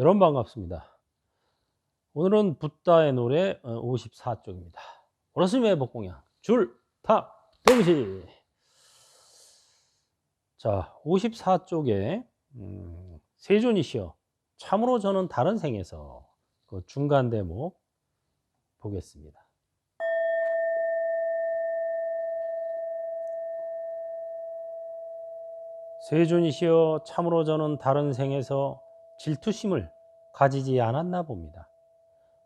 여러분 반갑습니다. 오늘은 붓다의 노래 54쪽입니다. 오라스미의 복공양 줄타 동시 자 54쪽에 음, 세존이시여 참으로 저는 다른 생에서 그 중간 대목 보겠습니다. 세존이시여 참으로 저는 다른 생에서 질투심을 가지지 않았나 봅니다.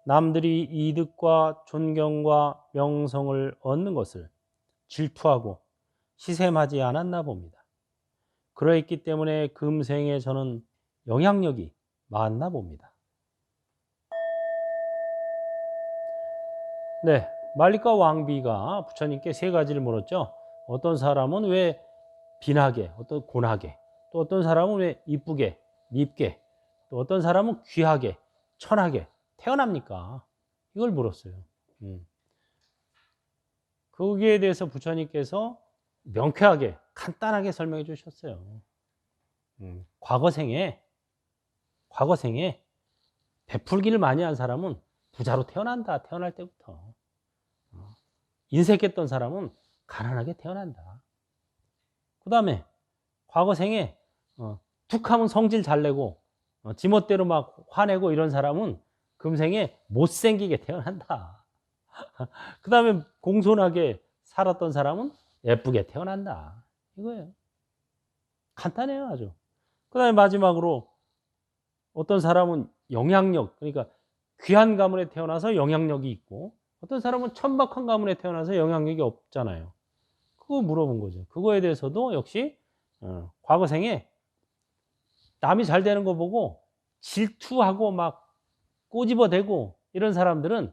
남들이 이득과 존경과 명성을 얻는 것을 질투하고 시샘하지 않았나 봅니다. 그러했기 때문에 금생에 저는 영향력이 많나 봅니다. 네, 말리카 왕비가 부처님께 세 가지를 물었죠. 어떤 사람은 왜 빈하게, 어떤 고나게, 또 어떤 사람은 왜 이쁘게, 밉게, 또 어떤 사람은 귀하게, 천하게 태어납니까? 이걸 물었어요. 음. 거기에 대해서 부처님께서 명쾌하게, 간단하게 설명해 주셨어요. 음. 과거생에, 과거생에 베풀기를 많이 한 사람은 부자로 태어난다. 태어날 때부터. 어. 인색했던 사람은 가난하게 태어난다. 그 다음에 과거 생에 어, 툭 하면 성질 잘 내고 어, 지멋대로 막 화내고 이런 사람은 금생에 못생기게 태어난다. 그 다음에 공손하게 살았던 사람은 예쁘게 태어난다. 이거예요. 간단해요, 아주. 그 다음에 마지막으로 어떤 사람은 영향력, 그러니까 귀한 가문에 태어나서 영향력이 있고 어떤 사람은 천박한 가문에 태어나서 영향력이 없잖아요. 그거 물어본 거죠. 그거에 대해서도 역시 어, 과거생에 남이 잘 되는 거 보고 질투하고 막 꼬집어대고 이런 사람들은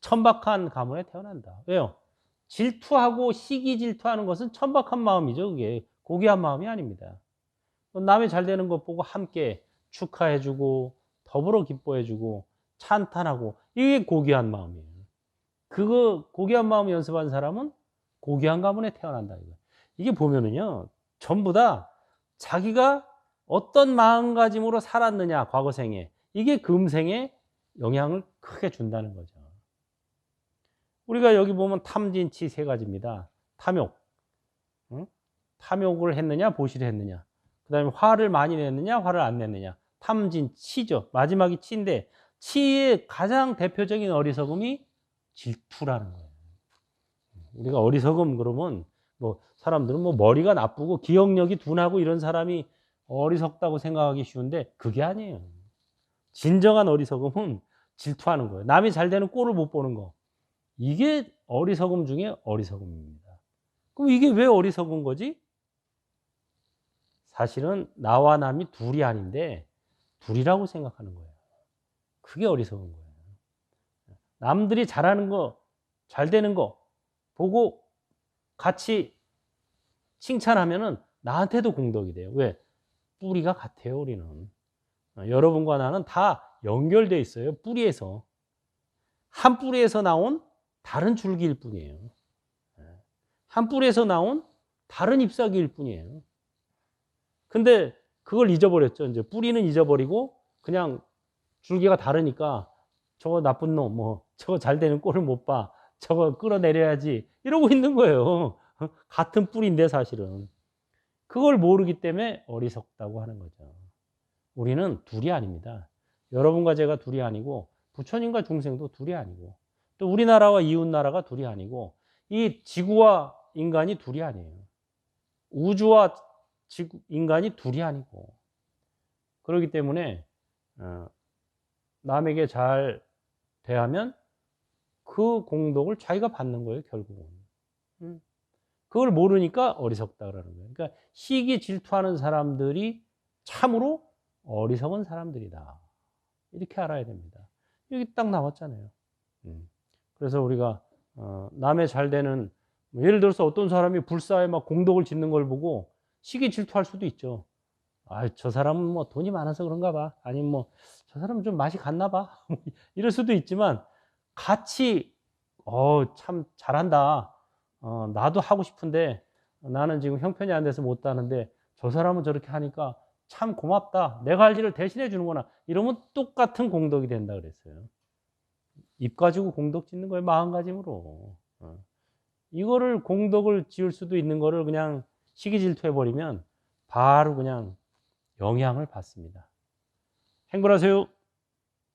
천박한 가문에 태어난다. 왜요? 질투하고 시기 질투하는 것은 천박한 마음이죠. 그게 고귀한 마음이 아닙니다. 남이 잘 되는 것 보고 함께 축하해주고 더불어 기뻐해주고 찬탄하고 이게 고귀한 마음이에요. 그거 고귀한 마음 연습한 사람은 고귀한 가문에 태어난다. 이거. 이게 보면은요, 전부 다 자기가 어떤 마음가짐으로 살았느냐, 과거생에. 이게 금생에 영향을 크게 준다는 거죠. 우리가 여기 보면 탐진치 세 가지입니다. 탐욕. 응? 탐욕을 했느냐, 보시를 했느냐. 그 다음에 화를 많이 냈느냐, 화를 안 냈느냐. 탐진, 치죠. 마지막이 치인데, 치의 가장 대표적인 어리석음이 질투라는 거예요. 우리가 어리석음 그러면 뭐 사람들은 뭐 머리가 나쁘고 기억력이 둔하고 이런 사람이 어리석다고 생각하기 쉬운데 그게 아니에요. 진정한 어리석음은 질투하는 거예요. 남이 잘 되는 꼴을 못 보는 거. 이게 어리석음 중에 어리석음입니다. 그럼 이게 왜 어리석은 거지? 사실은 나와 남이 둘이 아닌데 둘이라고 생각하는 거예요. 그게 어리석은 거예요. 남들이 잘하는 거, 잘 되는 거, 보고 같이 칭찬하면은 나한테도 공덕이 돼요. 왜? 뿌리가 같아요, 우리는. 어, 여러분과 나는 다 연결돼 있어요. 뿌리에서. 한 뿌리에서 나온 다른 줄기일 뿐이에요. 예. 한 뿌리에서 나온 다른 잎사귀일 뿐이에요. 근데 그걸 잊어버렸죠. 이제 뿌리는 잊어버리고 그냥 줄기가 다르니까 저거 나쁜 놈, 뭐, 저거 잘 되는 꼴을 못 봐. 저거 끌어내려야지. 이러고 있는 거예요. 같은 뿌리인데 사실은. 그걸 모르기 때문에 어리석다고 하는 거죠. 우리는 둘이 아닙니다. 여러분과 제가 둘이 아니고 부처님과 중생도 둘이 아니고 또 우리나라와 이웃나라가 둘이 아니고 이 지구와 인간이 둘이 아니에요. 우주와 지구, 인간이 둘이 아니고 그렇기 때문에 어, 남에게 잘 대하면 그 공덕을 자기가 받는 거예요, 결국은. 음. 그걸 모르니까 어리석다 그러는 거예요. 그러니까 시기 질투하는 사람들이 참으로 어리석은 사람들이다. 이렇게 알아야 됩니다. 여기 딱 나왔잖아요. 음. 그래서 우리가 어, 남의 잘 되는 뭐 예를 들어서 어떤 사람이 불사에 막 공덕을 짓는 걸 보고 시기 질투할 수도 있죠. 아, 저 사람은 뭐 돈이 많아서 그런가 봐. 아니면 뭐 저 사람은 좀 맛이 갔나 봐. 이럴 수도 있지만 같이 어, 참 잘한다. 어, 나도 하고 싶은데 나는 지금 형편이 안 돼서 못 하는데 저 사람은 저렇게 하니까 참 고맙다. 내가 할 일을 대신해 주는구나. 이러면 똑같은 공덕이 된다 그랬어요. 입 가지고 공덕 짓는 거예요. 마음가짐으로. 어. 이거를 공덕을 지을 수도 있는 거를 그냥 시기 질투해 버리면 바로 그냥 영향을 받습니다. 행복하세요.